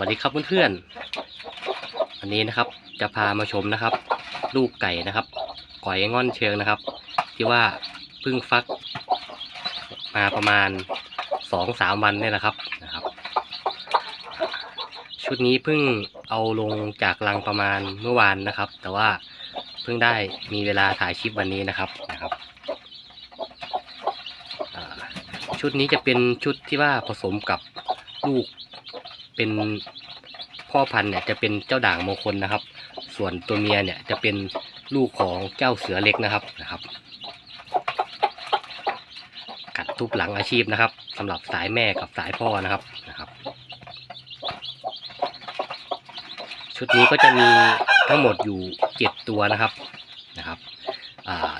วัสดีครับเพื่อนๆวันนี้นะครับจะพามาชมนะครับ ลูกไก่นะครับก่อยง่อนเชิงนะครับ ที่ว่าเพิ่งฟัก มาประมาณสองสามวันนี่แหละครับนะครับ ชุดนี้เพิ่งเอาลงจากรังประมาณเมื่อวานนะครับ แต่ว่าเพิ่งได้มีเวลาถ่ายคลิปวันนี้นะครับนะครับชุดนี้จะเป็นชุดที่ว่าผสมกับลูก เป็นพ่อพันธุ์เนี่ยจะเป็นเจ้าด่างมงคลนะครับ ส่วนตัวเมียเนี่ยจะเป็นลูกของเจ้าเสือเล็กนะครับนะครับ กัดทุบหลังอาชีพนะครับสำหรับสายแม่กับสายพ่อนะครับนะครับ ชุดนี้ก็จะมีทั้งหมดอยู่เจ็ดตัวนะครับนะครับอ่า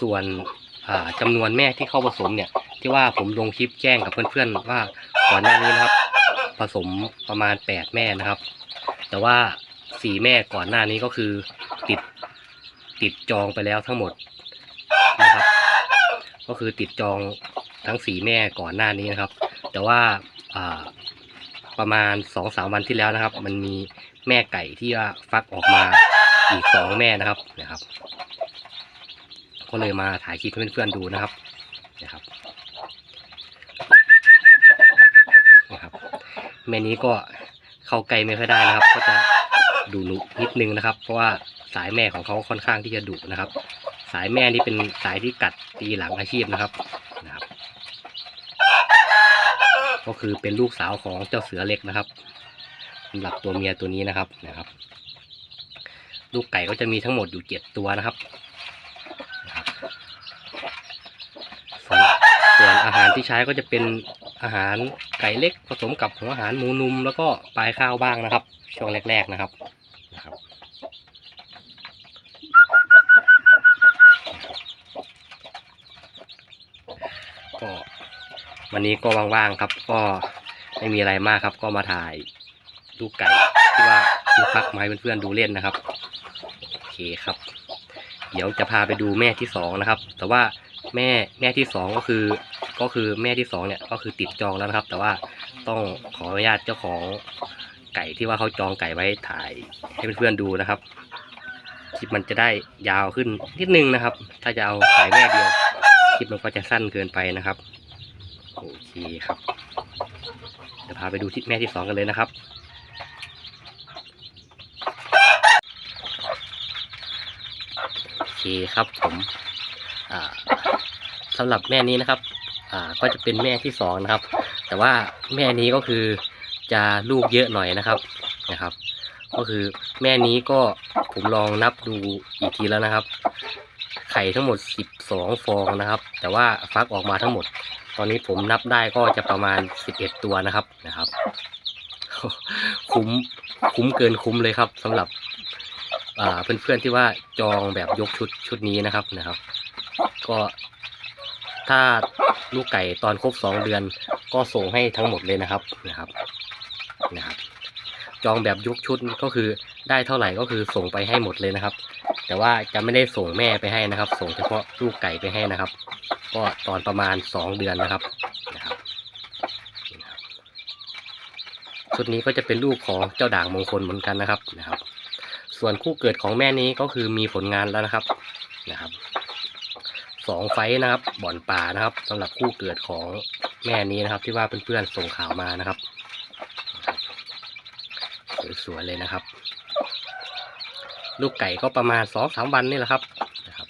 ส่วนอ่าจำนวนแม่ที่เข้าผสมเนี่ยที่ว่าผมลงคลิปแจ้งกับเพื่อนๆว่าก่อนหน้านี้นะครับ ผสมประมาณแปดแม่นะครับ แต่ว่าสี่แม่ก่อนหน้านี้ก็คือติดติดจองไปแล้วทั้งหมดนะครับ ก็คือติดจองทั้งสี่แม่ก่อนหน้านี้นะครับ แต่ว่าประมาณสองสาวันที่แล้วนะครับ มันมีแม่ไก่ที่ว่าฟักออกมาอีกสองแม่นะครับนะครับ ก็เลยมาถ่ายคลิปให้เพื่อนๆดูนะครับนะครับ แม่นี้ก็เข้าใกล้ไม่ค่อยได้นะครับ ก็จะดุดุนิดนึงนะครับ เพราะว่าสายแม่ของเขาค่อนข้างที่จะดุนะครับ สายแม่นี่เป็นสายที่กัดตีหลังอาชีพนะครับนะครับ ก็คือเป็นลูกสาวของเจ้าเสือเล็กนะครับสำหรับตัวเมียตัวนี้นะครับนะครับ ลูกไก่ก็จะมีทั้งหมดอยู่เจ็ดตัวนะครับส่วนอาหารที่ใช้ก็จะเป็น อาหารไก่เล็กผสมกับหัวอาหารหมูนุ่มแล้วก็ปลายข้าวบ้างนะครับ ช่วงแรก ๆนะครับนะครับ ก็วันนี้ก็ว่างๆครับ ก็ไม่มีอะไรมากครับ ก็มาถ่ายลูกไก่ที่ว่าที่ฟักมาให้เพื่อนๆดูเล่นนะครับโอเคครับ เดี๋ยวจะพาไปดูแม่ที่สองนะครับ แต่ว่า แม่แม่ที่สองก็คือ ก็คือแม่ที่สองเนี่ยก็คือติดจองแล้วนะครับ แต่ว่าต้องขออนุญาตเจ้าของไก่ที่ว่าเขาจองไก่ไว้ถ่ายให้เพื่อนๆดูนะครับคลิปมันจะได้ยาวขึ้นนิดนึงนะครับ ถ้าจะเอาไก่แม่เดียวคลิปมันก็จะสั้นเกินไปนะครับโอเคครับเดี๋ยวพาไปดูที่แม่ที่สองกันเลยนะครับโอเคครับผมอ่า สำหรับแม่นี้นะครับ อ่าก็จะเป็นแม่ที่สองนะครับ แต่ว่าแม่นี้ก็คือจะลูกเยอะหน่อยนะครับนะครับ ก็คือแม่นี้ก็ผมลองนับดูอีกทีแล้วนะครับ ไข่ทั้งหมด 12 ฟองนะครับ แต่ว่าฟักออกมาทั้งหมด ตอนนี้ผมนับได้ก็จะประมาณ 11 ตัวนะครับนะครับคุ้มคุ้มเกินคุ้มเลยครับสำหรับอ่าเพื่อนๆที่ว่าจองแบบยกชุดชุดนี้นะครับนะครับ ก็ ถ้าลูกไก่ตอนครบ2เดือน ก็ส่งให้ทั้งหมดเลยนะครับนะครับนะครับจองแบบยกชุดก็คือได้เท่าไหร่ก็คือส่งไปให้หมดเลยนะครับ แต่ว่าจะไม่ได้ส่งแม่ไปให้นะครับ ส่งเฉพาะลูกไก่ไปให้นะครับ ก็ตอนประมาณสองเดือนนะครับนะครับ ชุดนี้ก็จะเป็นลูกของเจ้าด่างมงคลเหมือนกันนะครับนะครับ ส่วนคู่เกิดของแม่นี้ก็คือมีผลงานแล้วนะครับนะครับ สองไฟนะครับ บ่อนป่านะครับสำหรับคู่เกิดของแม่นี้นะครับ ที่ว่าเพื่อนๆส่งข่าวมานะครับสวยๆเลยนะครับ ลูกไก่ก็ประมาณสองสามวันนี่แหละครับนะครับ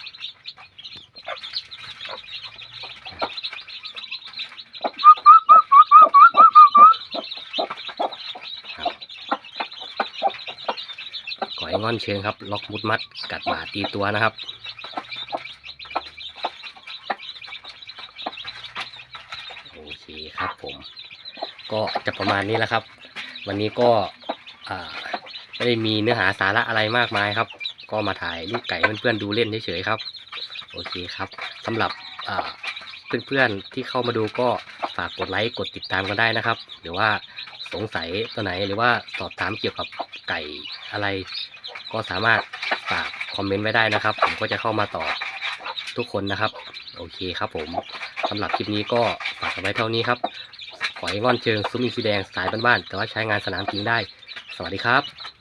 ก่อยงอนเชิงครับ ล็อกมุดมัดกัดบาดตีตัวนะครับ โอ เคครับผม ก็จะประมาณนี้แหละครับ วันนี้ก็ไม่ได้มีเนื้อหาสาระอะไรมากมายครับ ก็มาถ่ายลูกไก่เพื่อนๆดูเล่นเฉยๆครับ โอเคครับสำหรับเพื่อนๆที่เข้ามาดูก็ฝากกดไลค์กดติดตามกันได้นะครับ หรือว่าสงสัยตัวไหนหรือว่าสอบถามเกี่ยวกับไก่อะไร ก็สามารถฝากคอมเมนต์ไว้ได้นะครับ ผมก็จะเข้ามาตอบ ทุกคนนะครับ โอเคครับผมสำหรับคลิปนี้ก็ฝากกันไว้เท่านี้ครับหอยงอนเชิงซุ้มอินซีแดงสายบ้านๆแต่ว่าใช้งานสนามจริงได้ สวัสดีครับ